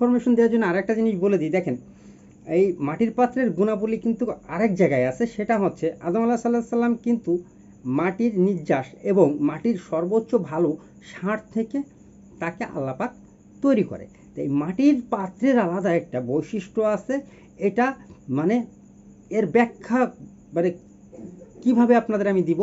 Information দেওয়ার জন্য আরেকটা জিনিস বলে দিই, দেখেন, এই মাটির পাত্রের গুণাবলী কিন্তু আরেক জায়গায় আছে, সেটা হচ্ছে আদম আল্লাহ সাল্লাহ সাল্লাম কিন্তু মাটির নির্যাস এবং মাটির সর্বোচ্চ ভালো সার থেকে তাকে আল্লাপাক তৈরি করে। তো এই মাটির পাত্রের আলাদা একটা বৈশিষ্ট্য আছে, এটা মানে এর ব্যাখ্যা মানে কীভাবে আপনাদের আমি দিব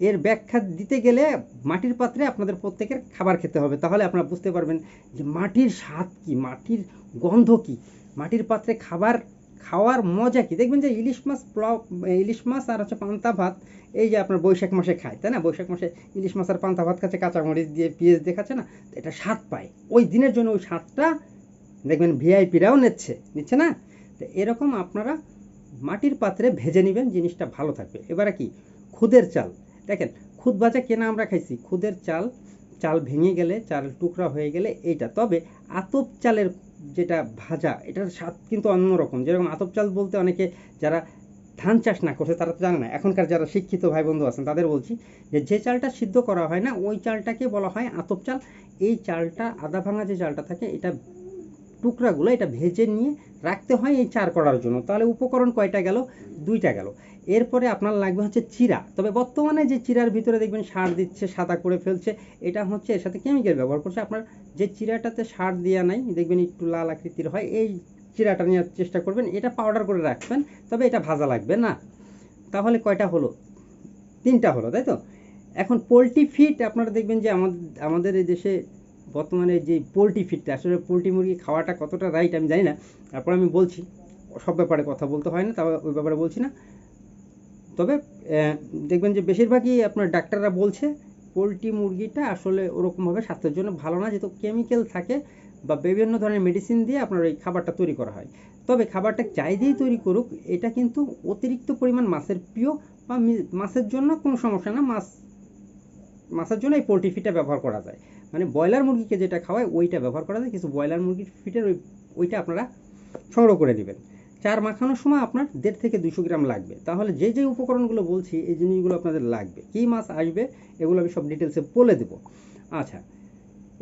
এর ব্যাখ্যা দিতে গেলে মাটির পাত্রে আপনাদের প্রত্যেকের খাবার খেতে হবে। তাহলে আপনারা বুঝতে পারবেন যে মাটির স্বাদ কি, মাটির গন্ধ কি। মাটির পাত্রে খাবার খাওয়ার মজা কি। দেখবেন যে ইলিশ মাছ, প্লাও, ইলিশ মাছ আর হচ্ছে পান্তা ভাত, এই যে আপনার বৈশাখ মাসে খায়, তাই না? বৈশাখ মাসে ইলিশ মাছ আর পান্তা ভাত খাচ্ছে, কাঁচামরিচ দিয়ে পেঁয়াজ দিয়ে খাচ্ছে না এটা স্বাদ পায়। ওই দিনের জন্য ওই স্বাদটা দেখবেন ভিআইপিরাও নিচ্ছে নিচ্ছে না? তো এরকম আপনারা মাটির পাত্রে ভেজে নেবেন, জিনিসটা ভালো থাকবে। এবারে কি? খুদের চাল। দেখেন খুদ ভাজা কেনা আমরা খাইছি, খুদের চাল চাল ভেঙে গেলে, চাল টুকরা হয়ে গেলে এইটা। তবে আতপ চালের যেটা ভাজা, এটার স্বাদ কিন্তু অন্যরকম। যেরকম আতপ চাল বলতে অনেকে যারা ধান চাষ না করছে, তারা তো জানে না। এখনকার যারা শিক্ষিত ভাই বন্ধু আছেন, তাদের বলছি যে যে চালটা সিদ্ধ করা হয় না, ওই চালটাকে বলা হয় আতপ চাল। এই চালটা, আদা ভাঙা যে চালটা থাকে, এটা টুকরাগুলো, এটা ভেজে নিয়ে রাখতে হয় এই চার করার জন্য। তাহলে উপকরণ কয়টা গেল? দুইটা গেল। এরপরে আপনার লাগবে হচ্ছে চিরা। তবে বর্তমানে যে চিরার ভিতরে দেখবেন সার দিচ্ছে, সাদা করে ফেলছে, এটা হচ্ছে এর সাথে কেমিক্যাল ব্যবহার করছে। আপনার যে চিরাটাতে সার দেওয়া নাই, দেখবেন একটু লাল আকৃতির হয়, এই চিরাটা নেওয়ার চেষ্টা করবেন। এটা পাউডার করে রাখবেন, তবে এটা ভাজা লাগবে না। তাহলে কয়টা হলো? তিনটা হলো, তাই তো? এখন পোলট্রি ফিট আপনারা দেখবেন যে আমাদের আমাদের এই দেশে বর্তমানে যে পোলট্রি ফিটটা আসলে পোলট্রি মুরগি খাওয়াটা কতটা রাইট আমি জানি না। তারপর আমি বলছি, সব ব্যাপারে কথা বলতে হয় না তবে ওই ব্যাপারে বলছি না। তবে দেখবেন যে বেশিরভাগই আপনার ডাক্তাররা বলছে, পোলট্রি মুরগিটা আসলে ওরকমভাবে স্বাস্থ্যের জন্য ভালো না, যেহেতু কেমিক্যাল থাকে বা বিভিন্ন ধরনের মেডিসিন দিয়ে আপনার ওই খাবারটা তৈরি করা হয়। তবে খাবারটা যাই দিয়েই তৈরি করুক, এটা কিন্তু অতিরিক্ত পরিমাণ মাছের প্রিয় বা মাছের জন্য কোনো সমস্যা না, মাছ, মাছের জন্য এই পোলট্রি ফিডটা ব্যবহার করা যায়। মানে ব্রয়লার মুরগিকে যেটা খাওয়ায় ওইটা ব্যবহার করা যায় কিছু ব্রয়লার মুরগির ফিটের ওই, ওইটা আপনারা সংগ্রহ করে নেবেন। চার মাখানোর সময় আপনার দেড় থেকে দুশো গ্রাম লাগবে। তাহলে যে যে উপকরণগুলো বলছি, এই জিনিসগুলো আপনাদের লাগবে। কী মাছ আসবে, এগুলো আমি সব ডিটেলসে বলে দেবো। আচ্ছা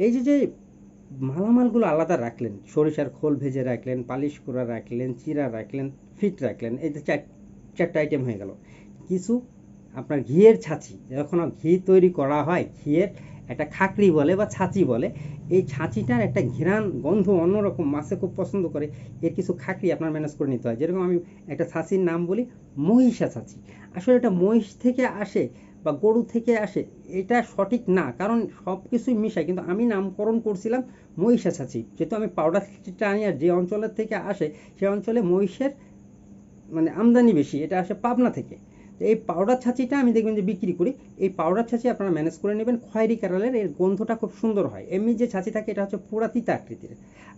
এই যে যে মালামালগুলো আলাদা রাখলেন, সরিষার খোল ভেজে রাখলেন, পালিশ করা রাখলেন, চিরা রাখলেন, ফিট রাখলেন, এই যে চার, চারটা আইটেম হয়ে গেল। কিছু আপনার ঘিয়ের ছাঁচি, যখন ঘি তৈরি করা হয়, ঘিয়ের একটা খাকড়ি বলে বা ছাঁচি বলে, এই ছাঁচিটার একটা ঘিরান গন্ধ অন্যরকম, মাছে খুব পছন্দ করে, এর কিছু খাকড়ি আপনার ম্যানেজ করে নিতে হয়। যেরকম আমি একটা ছাঁচির নাম বলি, মহিষা ছাঁচি। আসলে এটা মহিষ থেকে আসে বা গরু থেকে আসে, এটা সঠিক না, কারণ সব কিছুই মিশায়। কিন্তু আমি নামকরণ করছিলাম মহিষা ছাঁচি। যেহেতু আমি পাউডারটা আনি আর যে অঞ্চলের থেকে আসে, সে অঞ্চলে মহিষের মানে আমদানি বেশি, এটা আসে পাবনা থেকে। তো এই পাউডার ছাঁচিটা আমি দেখবেন যে বিক্রি করি, এই পাউডার ছাঁচি আপনারা ম্যানেজ করে নেবেন। খয়েরি কালারের, এর গন্ধটা খুব সুন্দর হয়। এমনি যে ছাঁচি থাকে, এটা হচ্ছে পুরা তিতা আকৃতির।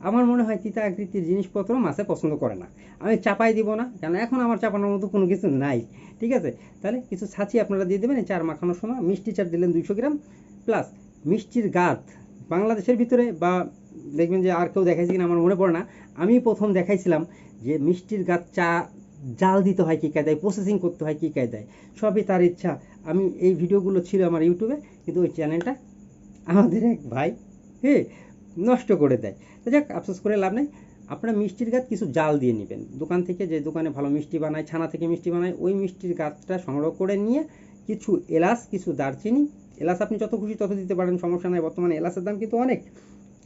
আমার মনে হয় তিতা আকৃতির জিনিসপত্র মাছে পছন্দ করে না। আমি চাপাই দিব না, কেন এখন আমার চাপানোর মতো কোনো কিছু নাই, ঠিক আছে? তাহলে কিছু ছাঁচি আপনারা দিয়ে দেবেন চার মাখানোর সময়। মিষ্টি চার দিলেন দুইশো গ্রাম। প্লাস মিষ্টির গাঁত, বাংলাদেশের ভিতরে বা দেখবেন যে আর কেউ দেখাইছে কিনা, আমার মনে পড়ে না। আমি প্রথম দেখাইছিলাম যে মিষ্টির গাছ চা জাল দিতে হয় কী কায়দায় প্রসেসিং করতে হয় কী কায়দায়, সবই তার ইচ্ছা। আমি এই ভিডিওগুলো ছিল আমার ইউটিউবে কিন্তু ওই চ্যানেলটা আমাদের এক ভাই হ্যাঁ নষ্ট করে দেয়। তো যাক, আফসোস করে লাভ নেই। আপনারা মিষ্টির গাছ কিছু জাল দিয়ে নেবেন। দোকান থেকে যে দোকানে ভালো মিষ্টি বানায়, ছানা থেকে মিষ্টি বানায়, ওই মিষ্টির গাছটা সংগ্রহ করে নিয়ে কিছু এলাচ, কিছু দারচিনি, এলাচ আপনি যত খুশি তত দিতে পারেন, সমস্যা নাই। বর্তমানে এলাচের দাম কিন্তু অনেক।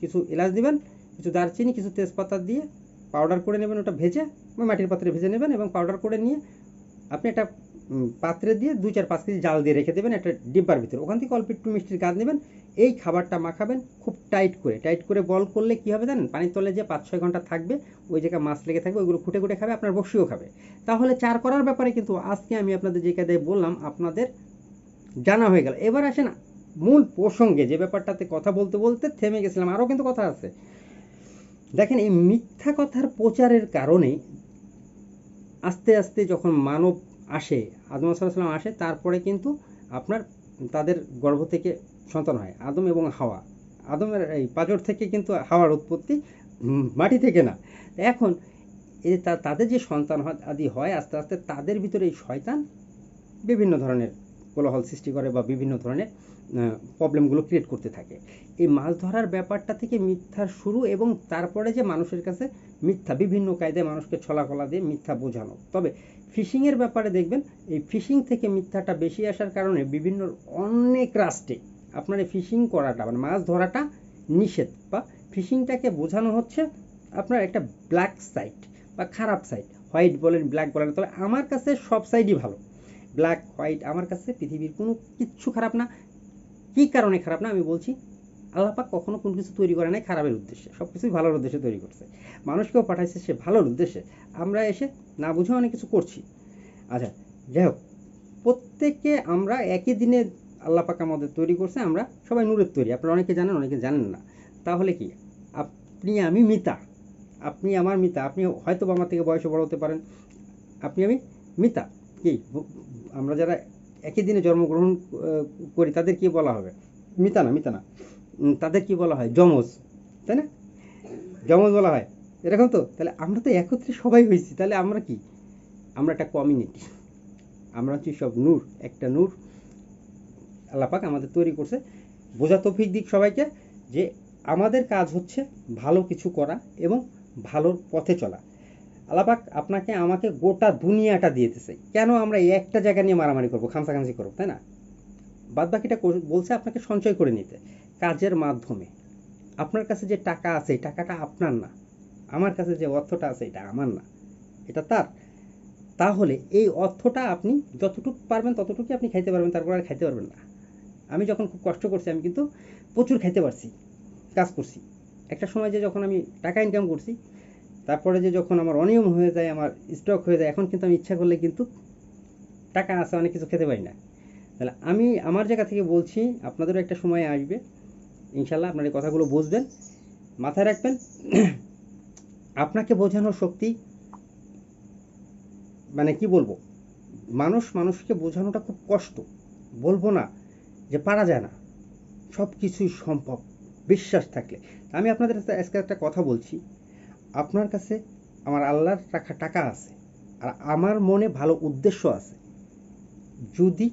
কিছু এলাচ দিবেন, কিছু দারচিনি, কিছু তেজপাতা দিয়ে পাউডার করে নেবেন, ওটা ভেজে বা মাটির পাত্রে ভেজে নেবেন এবং পাউডার করে নিয়ে আপনি একটা পাত্রে দিয়ে দুই চার পাঁচ কেজি জাল দিয়ে রেখে দেবেন একটা ডিব্বার ভিতরে। ওখান থেকে অল্প একটু মিষ্টির গাছ নেবেন, এই খাবারটা মাখাবেন খুব টাইট করে। টাইট করে বল করলে কী হবে জানেন? পানির তলে যে পাঁচ ছয় ঘণ্টা থাকবে, ওই জায়গায় মাছ লেগে থাকবে, ওইগুলো খুঁটে খুঁটে খাবে, আপনার বসিও খাবে। তাহলে চার করার ব্যাপারে কিন্তু আজকে আমি আপনাদের যে কায়দায় বললাম, আপনাদের জানা হয়ে গেল। এবার আসেন মূল প্রসঙ্গে, যে ব্যাপারটাতে কথা বলতে বলতে থেমে গেছিলাম। আরও কিন্তু কথা আছে। দেখেন, এই মিথ্যা কথার প্রচারের কারণে আস্তে আস্তে যখন মানব আসে, আদম সাল্লাম আসে, তারপরে কিন্তু আপনার তাদের গর্ভ থেকে সন্তান হয়, আদম এবং হাওয়া। আদমের এই পাজর থেকে কিন্তু হাওয়ার উৎপত্তি মাটি থেকে না। এখন এই তাদের যে সন্তান আদি হয়, আস্তে আস্তে তাদের ভিতরে এই শয়তান বিভিন্ন ধরনের কোলাহল সৃষ্টি করে বা বিভিন্ন ধরনের প্রবলেমগুলো ক্রিয়েট করতে থাকে। এই মাছ ধরার ব্যাপারটা থেকে মিথ্যার শুরু এবং তারপরে যে মানুষের কাছে মিথ্যা, বিভিন্ন কায়দায় মানুষকে ছলাকলা দিয়ে মিথ্যা বোঝানো। তবে ফিশিংয়ের ব্যাপারে দেখবেন, এই ফিশিং থেকে মিথ্যাটা বেশি আসার কারণে বিভিন্ন, অনেক রাষ্ট্রে আপনার এই ফিশিং করাটা মানে মাছ ধরাটা নিষেধ বা ফিশিংটাকে বোঝানো হচ্ছে আপনার একটা ব্ল্যাক সাইড বা খারাপ সাইড হোয়াইট বলেন ব্ল্যাক বলেন। তবে আমার কাছে সব সাইডই ভালো। ব্ল্যাক হোয়াইট আমার কাছে পৃথিবীর কোনো কিচ্ছু খারাপ না। কী কারণে খারাপ না আমি বলছি আল্লাপাক কখনো কোনো কিছু তৈরি করে নাই খারাপের উদ্দেশ্যে সব কিছুই ভালোর উদ্দেশ্যে তৈরি করছে। মানুষকেও পাঠাইছে সে ভালোর উদ্দেশ্যে। আমরা এসে না বুঝে অনেক কিছু করছি। আচ্ছা যাই হোক, প্রত্যেককে আমরা একই দিনে আল্লাপাক আমাদের তৈরি করছে, আমরা সবাই নূরের তৈরি। আপনারা অনেকে জানেন অনেকে জানেন না। তাহলে কি? আপনি আমি মিতা। আপনি আমার মিতা। আপনি হয়তো আমার থেকে বয়সে বড় হতে পারেন। আপনি আমি মিতা। কি? আমরা যারা একই দিনে জন্মগ্রহণ করি, তাদের কি বলা হবে? মিতা না মিতা না। তাদের কি বলা হয়? যমজ, তাই না? যমজ বলা হয়। এরকম তো? তাহলে আমরা তো একত্রে সবাই হয়েছি, তাহলে আমরা কি? আমরা একটা কমিউনিটি আমরা হচ্ছি সব নূর, একটা নূর। আল্লাপাক আমাদের তৈরি করছে। বোঝা তৌফিক দিক সবাইকে যে আমাদের কাজ হচ্ছে ভালো কিছু করা এবং ভালোর পথে চলা। আল্লাপাক আপনাকে আমাকে গোটা দুনিয়াটা দিয়েতেছে কেন আমরা এই একটা জায়গা নিয়ে মারামারি করব, খামসাখামসি করব, তাই না? বাদ বাকিটা বলছে আপনাকে সঞ্চয় করে নিতে, কাজের মাধ্যমে। আপনার কাছে যে টাকা আছে, এই টাকাটা আপনার না। আমার কাছে যে অর্থটা আছে, এটা আমার না। এটা তার। তাহলে এই অর্থটা আপনি যতটুকু পারবেন, ততটুকুই আপনি খাইতে পারবেন, তারপর আর খাইতে পারবেন না। আমি যখন খুব কষ্ট করছি, আমি কিন্তু প্রচুর খাইতে পারছি, কাজ করছি। একটা সময় যে যখন আমি টাকা ইনকাম করছি তারপরে যে যখন আমার অনিয়ম হয়ে যায়, আমার স্টক হয়ে যায়, এখন কিন্তু আমি ইচ্ছা করলে কিন্তু টাকা আছে, অনেক কিছু খেতে পারি না। তাহলে আমি আমার জায়গা থেকে বলছি, আপনাদেরও একটা সময় আসবে ইনশাল্লাহ আপনার এই কথাগুলো বুঝবেন, মাথায় রাখবেন। আপনাকে বোঝানোর শক্তি মানে কি বলব, মানুষ মানুষকে বোঝানোটা খুব কষ্ট। বলব না যে পারা যায় না। সব কিছুই সম্ভব, বিশ্বাস থাকলে। আমি আপনাদের আজকে একটা কথা বলছি। আপনার কাছে আমার আল্লাহর রাখা টাকা আছে, আর আমার মনে ভালো উদ্দেশ্য আছে। যদি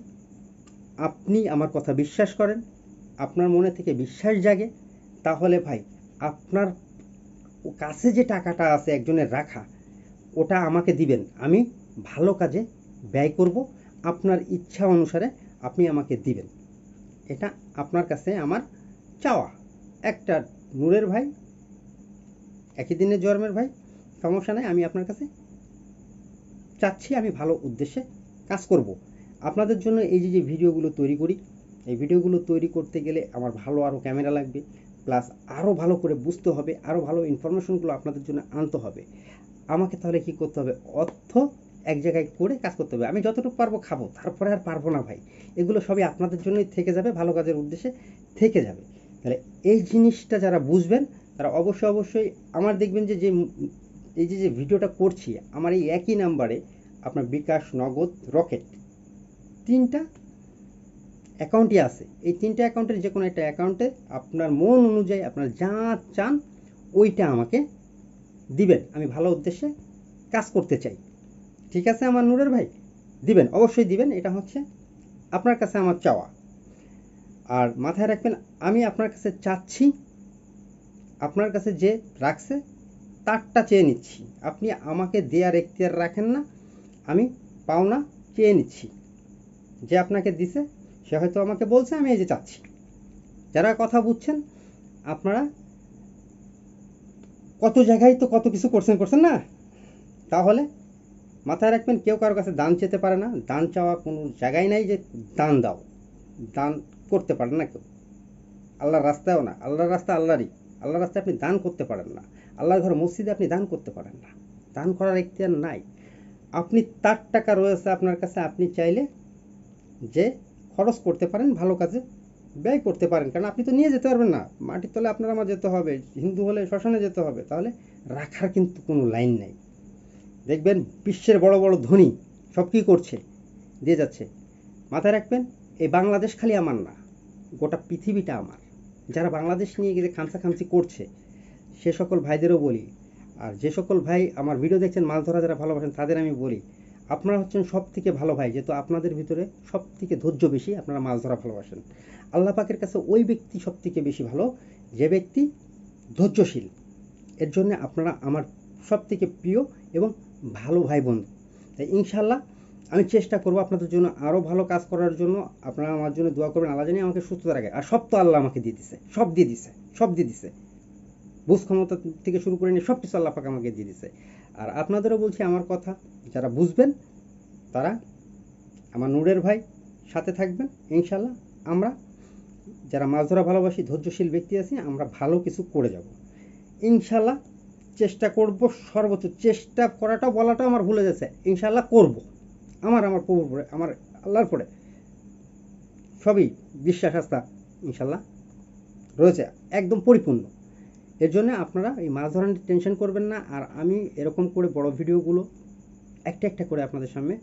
আপনি আমার কথা বিশ্বাস করেন, আপনার মনে থেকে বিশ্বাস জাগে, তাহলে ভাই, আপনার কাছে যে টাকাটা আছে একজনের রাখা, ওটা আমাকে দিবেন। আমি ভালো কাজে ব্যয় করব, আপনার ইচ্ছা অনুসারে আপনি আমাকে দিবেন। এটা আপনার কাছে আমার চাওয়া। একটা নূরের ভাই একই দিনের জন্মের ভাই, সমস্যা নাই, আমি আপনার কাছে চাচ্ছি, আমি ভালো উদ্দেশ্যে কাজ করব। আপনাদের জন্য এই যে যে ভিডিওগুলো তৈরি করি, এই ভিডিওগুলো তৈরি করতে গেলে আমার ভালো আরও ক্যামেরা লাগবে, প্লাস আরও ভালো করে বুঝতে হবে আরও ভালো ইনফরমেশনগুলো আপনাদের জন্য আনতে হবে। আমাকে তাহলে কি করতে হবে? অর্থ এক জায়গায় করে কাজ করতে হবে। আমি যতটুকু পারব খাব, তারপরে আর পারব না ভাই। এগুলো সবই আপনাদের জন্যই থেকে যাবে, ভালো কাজের উদ্দেশ্যে থেকে যাবে। তাহলে এই জিনিসটা যারা বুঝবেন তারা অবশ্যই অবশ্যই আমার দেখবেন যে যে, এই যে যে ভিডিওটা করছি, আমার এই একই নাম্বারে আপনার বিকাশ নগদ রকেট তিনটা অ্যাকাউন্টই আছে। এই তিনটা অ্যাকাউন্টের যে কোনো একটা অ্যাকাউন্টে আপনার মন অনুযায়ী আপনার যা চান ওইটা আমাকে দিবেন। আমি ভালো উদ্দেশ্যে কাজ করতে চাই। ঠিক আছে আমার নূরের ভাই? দিবেন, অবশ্যই দিবেন। এটা হচ্ছে আপনার কাছে আমার চাওয়া। আর মাথায় রাখবেন, আমি আপনার কাছে চাচ্ছি আপনার কাছে যে রাখছে, তারটা চেয়ে নিচ্ছি। আপনি আমাকে দেয়ার এখতিয়ার রাখেন না, আমি পাওনা চেয়ে নিচ্ছি। যে আপনাকে দিছে, সে হয়তো আমাকে বলছে, আমি এই যে চাচ্ছি। যারা কথা বুঝছেন, আপনারা কত জায়গায় তো কত কিছু করছেন করছেন না? তাহলে মাথায় রাখবেন, কেউ কারও কাছে দান চেতে পারে না। দান চাওয়া কোনো জায়গায় নাই যে দান দাও। দান করতে পারে না কেউ। আল্লাহর রাস্তায়ও না। আল্লাহর রাস্তা আল্লাহরই। আল্লাহর রাস্তায় আপনি দান করতে পারেন না। আল্লাহর ঘর মসজিদে আপনি দান করতে পারেন না। দান করার এখতিয়ার নাই। আপনি তার টাকা রয়েছে আপনার কাছে, আপনি চাইলে যে খরচ করতে পারেন, ভালো কাজে ব্যয় করতে পারেন। কারণ আপনি তো নিয়ে যেতে পারবেন না। মাটির তলে আপনার আমার যেতে হবে, হিন্দু হলে শ্মশানে যেতে হবে। তাহলে রাখার কিন্তু কোনো লাইন নেই। দেখবেন বিশ্বের বড় বড় ধনী সব কী করছে? দিয়ে যাচ্ছে। মাথায় রাখবেন, এই বাংলাদেশ খালি আমার না, গোটা পৃথিবীটা আমার। যারা বাংলাদেশ নিয়ে গিয়ে খামসা খামসি করছে, সে সকল ভাইদেরও বলি। আর যে সকল ভাই আমার ভিডিও দেখছেন, মাছ ধরা যারা ভালোবাসেন, তাদের আমি বলি, আপনারা হচ্ছেন সব থেকে ভালো ভাই, যেহেতু আপনাদের ভিতরে সব থেকে ধৈর্য বেশি আপনারা মাছ ধরা ভালোবাসেন। আল্লাহ পাকের কাছে ওই ব্যক্তি সব থেকে বেশি ভালো, যে ব্যক্তি ধৈর্যশীল। এর জন্য আপনারা আমার সব থেকে প্রিয় এবং ভালো ভাই বন্ধু। তাই ইনশাল্লাহ আমি চেষ্টা করব আপনাদের জন্য আরও ভালো কাজ করার জন্য। আপনারা আমার জন্য দোয়া করবেন, আল্লাহ জানি আমাকে সুস্থতা রাখে। আর সব তো আল্লাহ আমাকে দিয়ে দিছে, সব দিয়ে দিছে, সব দিয়ে দিছে। বুঝ ক্ষমতা থেকে শুরু করে নিয়ে সব কিছু আল্লাহ পাক আমাকে দিয়ে দিছে। আর আপনাদেরও বলছি আমার কথা, যারা বুঝবেন, তারা আমার নূরের ভাই সাথে থাকবেন ইনশাল্লাহ আমরা যারা মাছ ধরা ভালোবাসি, ধৈর্যশীল ব্যক্তি আছি, আমরা ভালো কিছু করে যাব। ইনশাল্লাহ চেষ্টা করব সর্বোচ্চ। চেষ্টা করাটা বলাটা আমার ভুলে যাচ্ছে ইনশাল্লাহ করব। আমার আমার প্রভুর পরে আমার আল্লাহর পরে সবই বিশ্বাস আস্থা ইনশাল্লাহ, রয়েছে, একদম পরিপূর্ণ। এর জন্য আপনারা এই মাছ ধরা নিয়ে টেনশন করবেন না, আর আমি এরকম করে বড় ভিডিওগুলো একটা একটা করে আপনাদের সামনে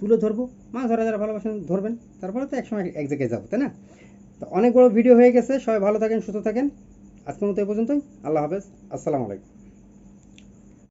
তুলে ধরবো। মাছ ধরা যারা ভালোবাসেন, ধরবেন। তারপরে তো একসময় এক জায়গায় যাব, তাই না? তো অনেক বড় ভিডিও হয়ে গেছে, সবাই ভালো থাকেন, সুস্থ থাকেন। আজকের মতো এই পর্যন্তই। আল্লাহ হাফেজ। আসসালামু আলাইকুম।